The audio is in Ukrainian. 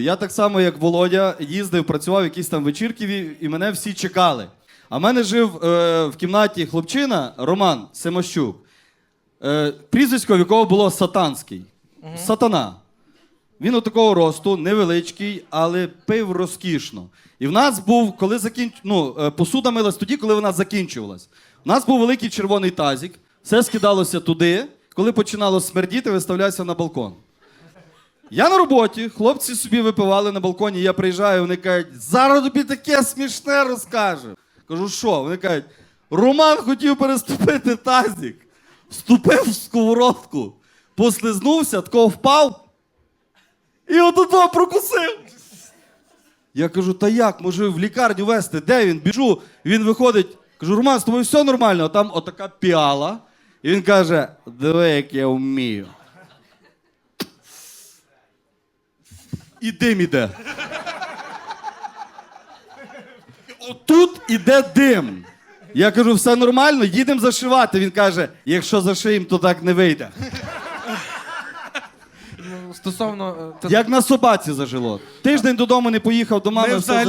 Я так само, як Володя, їздив, працював якісь там вечірки, і мене всі чекали. А в мене жив е, в кімнаті хлопчина Роман Семощук, е, прізвисько в якого було Сатанський. Сатана. Він от такого росту, невеличкий, але пив розкішно. І в нас був, коли закінч... ну, е, посуда милась тоді, коли вона закінчувалась. У нас був великий червоний тазик, все скидалося туди. Коли починало смердіти, виставлявся на балкон. Я на роботі, хлопці собі випивали на балконі, я приїжджаю, вони кажуть, зараз тобі таке смішне розкаже. Кажу, що? Вони кажуть, Роман хотів переступити тазик, вступив в сковородку, послизнувся, тако впав і от прокусив. Я кажу, та як, може в лікарню везти? Де він? Біжу. Він виходить. Кажу, Роман, з тобою все нормально, а там отака піала. І він каже: диви, як я вмію. І дим іде. Отут іде дим. Я кажу, все нормально, їдемо зашивати. Він каже: якщо зашиємо, то так не вийде. Ну, Стосовно е, Як на собаці зажило. Тиждень додому не поїхав до мами. Ми все взагалі